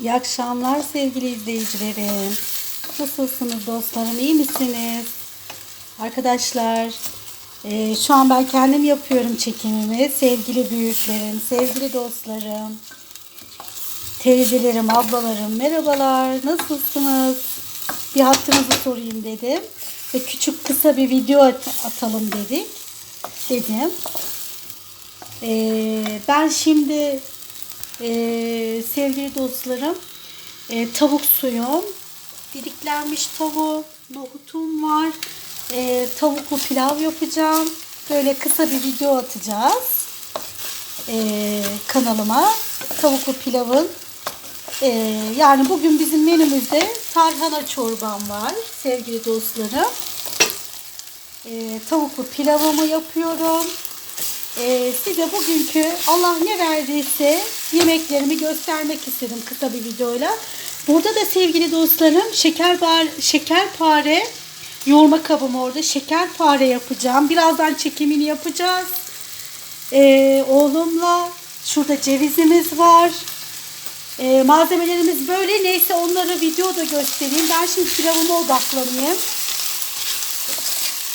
İyi akşamlar sevgili izleyicilerim. Nasılsınız dostlarım? İyi misiniz? Arkadaşlar e, şu an ben kendim yapıyorum çekimimi. Sevgili büyüklerim, sevgili dostlarım, teyzelerim, ablalarım merhabalar. Nasılsınız? Bir hattınızı sorayım dedim. Ve küçük kısa bir video at- atalım dedik. Dedim. E, ben şimdi ee, sevgili dostlarım e, tavuk suyum didiklenmiş tavuk nohutum var. Ee, tavuklu pilav yapacağım. Böyle kısa bir video atacağız. Ee, kanalıma tavuklu pilavın. Ee, yani bugün bizim menümüzde tarhana çorbam var sevgili dostlarım. Ee, tavuklu pilavımı yapıyorum. Ee, size bugünkü Allah ne verdiyse yemeklerimi göstermek istedim kısa bir videoyla. Burada da sevgili dostlarım şeker şekerpare yoğurma kabım orada. Şekerpare yapacağım. Birazdan çekimini yapacağız. Ee, oğlumla şurada cevizimiz var. Ee, malzemelerimiz böyle. Neyse onları videoda göstereyim. Ben şimdi pilavıma odaklanayım.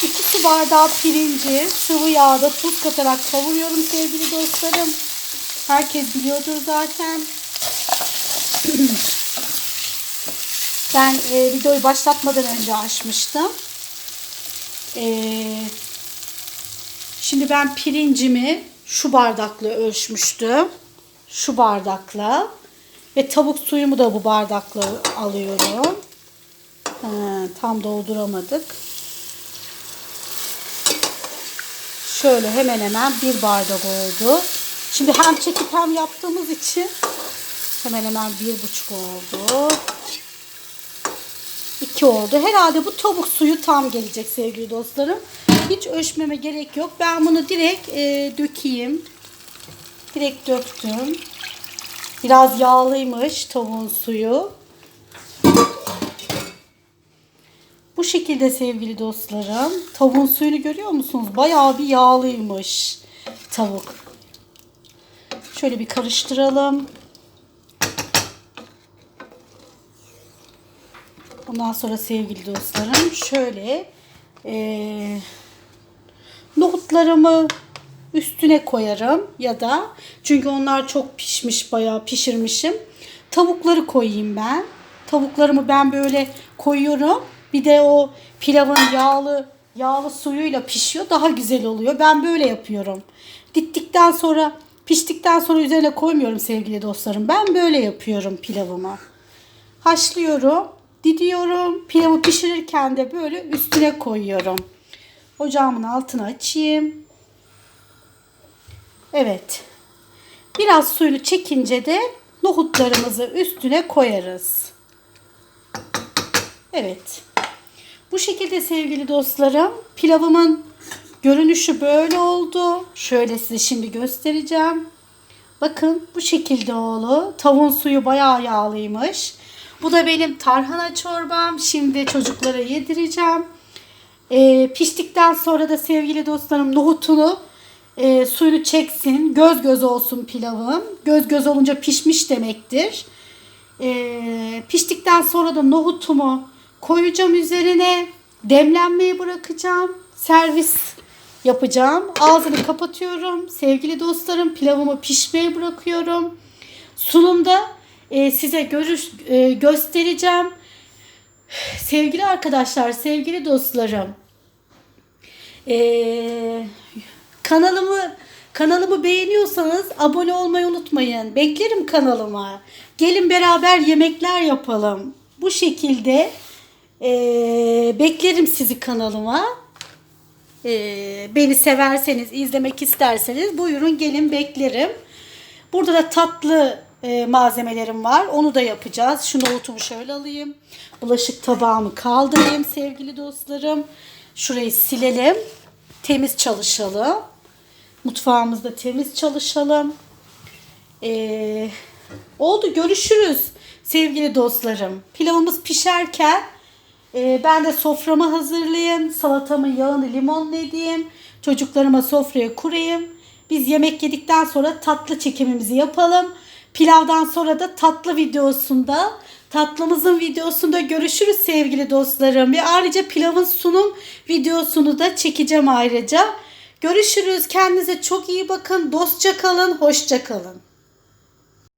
2 su bardağı pirinci sıvı yağda tuz katarak kavuruyorum sevgili dostlarım. Herkes biliyordur zaten. ben e, videoyu başlatmadan önce açmıştım. E, şimdi ben pirincimi şu bardakla ölçmüştüm. Şu bardakla. Ve tavuk suyumu da bu bardakla alıyorum. Ha, tam dolduramadık. Şöyle hemen hemen bir bardak oldu. Şimdi hem çekip hem yaptığımız için hemen hemen bir buçuk oldu. İki oldu. Herhalde bu tavuk suyu tam gelecek sevgili dostlarım. Hiç ölçmeme gerek yok. Ben bunu direkt e, dökeyim. Direkt döktüm. Biraz yağlıymış tavuğun suyu. Bu şekilde sevgili dostlarım. Tavuğun suyunu görüyor musunuz? Bayağı bir yağlıymış tavuk. Şöyle bir karıştıralım. Ondan sonra sevgili dostlarım şöyle ee, nohutlarımı üstüne koyarım ya da çünkü onlar çok pişmiş bayağı pişirmişim. Tavukları koyayım ben. Tavuklarımı ben böyle koyuyorum. Bir de o pilavın yağlı yağlı suyuyla pişiyor. Daha güzel oluyor. Ben böyle yapıyorum. Dittikten sonra piştikten sonra üzerine koymuyorum sevgili dostlarım. Ben böyle yapıyorum pilavımı. Haşlıyorum. Didiyorum. Pilavı pişirirken de böyle üstüne koyuyorum. Ocağımın altını açayım. Evet. Biraz suyunu çekince de nohutlarımızı üstüne koyarız. Evet. Bu şekilde sevgili dostlarım pilavımın görünüşü böyle oldu. Şöyle size şimdi göstereceğim. Bakın bu şekilde oldu. Tavuğun suyu bayağı yağlıymış. Bu da benim tarhana çorbam. Şimdi çocuklara yedireceğim. Ee, piştikten sonra da sevgili dostlarım nohutunu e, suyunu çeksin. Göz göz olsun pilavım. Göz göz olunca pişmiş demektir. E, piştikten sonra da nohutumu koyacağım üzerine. Demlenmeye bırakacağım. Servis yapacağım. Ağzını kapatıyorum. Sevgili dostlarım pilavımı pişmeye bırakıyorum. Sunumda e, size görüş, e, göstereceğim. Sevgili arkadaşlar, sevgili dostlarım. Eee Kanalımı kanalımı beğeniyorsanız abone olmayı unutmayın. Beklerim kanalıma. Gelin beraber yemekler yapalım. Bu şekilde e, beklerim sizi kanalıma. E, beni severseniz, izlemek isterseniz buyurun gelin beklerim. Burada da tatlı e, malzemelerim var. Onu da yapacağız. Şu nohutumu şöyle alayım. Bulaşık tabağımı kaldırayım sevgili dostlarım. Şurayı silelim. Temiz çalışalım. Mutfağımızda temiz çalışalım. Ee, oldu görüşürüz sevgili dostlarım. Pilavımız pişerken e, ben de soframı hazırlayayım. Salatamın yağını limonlu edeyim. Çocuklarıma sofraya kurayım. Biz yemek yedikten sonra tatlı çekimimizi yapalım. Pilavdan sonra da tatlı videosunda, tatlımızın videosunda görüşürüz sevgili dostlarım. Ve ayrıca pilavın sunum videosunu da çekeceğim ayrıca. Görüşürüz. Kendinize çok iyi bakın. Dostça kalın, hoşça kalın.